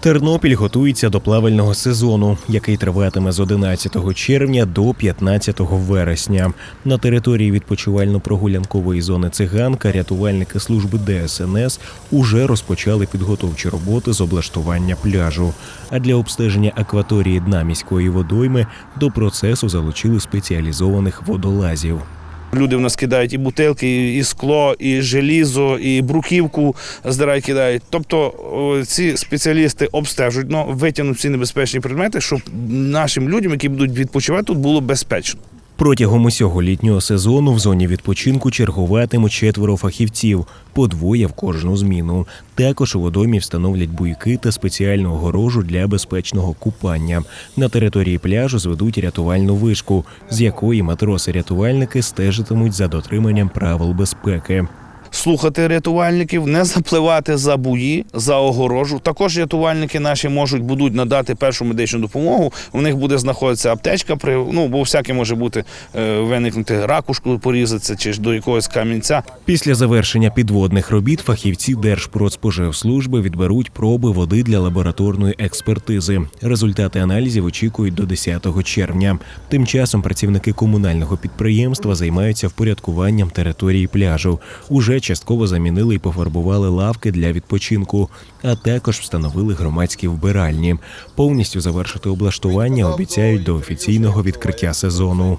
Тернопіль готується до плавального сезону, який триватиме з 11 червня до 15 вересня. На території відпочивально-прогулянкової зони циганка рятувальники служби ДСНС уже розпочали підготовчі роботи з облаштування пляжу. А для обстеження акваторії дна міської водойми до процесу залучили спеціалізованих водолазів. Люди в нас кидають і бутилки, і скло, і желізо, і бруківку здирають, кидають. Тобто ці спеціалісти обстежують, ну, витягнуть всі небезпечні предмети, щоб нашим людям, які будуть відпочивати, тут було безпечно. Протягом усього літнього сезону в зоні відпочинку чергуватимуть четверо фахівців, по двоє в кожну зміну. Також у водомі встановлять буйки та спеціальну огорожу для безпечного купання. На території пляжу зведуть рятувальну вишку, з якої матроси-рятувальники стежитимуть за дотриманням правил безпеки. Слухати рятувальників, не запливати за буї, за огорожу. Також рятувальники наші можуть будуть надати першу медичну допомогу. У них буде знаходитися аптечка, при ну бо всяке може бути е, виникнути ракушку, порізатися чи ж до якогось камінця. Після завершення підводних робіт фахівці Держпродспоживслужби відберуть проби води для лабораторної експертизи. Результати аналізів очікують до 10 червня. Тим часом працівники комунального підприємства займаються впорядкуванням території пляжу. Уже частково замінили і пофарбували лавки для відпочинку, а також встановили громадські вбиральні. Повністю завершити облаштування обіцяють до офіційного відкриття сезону.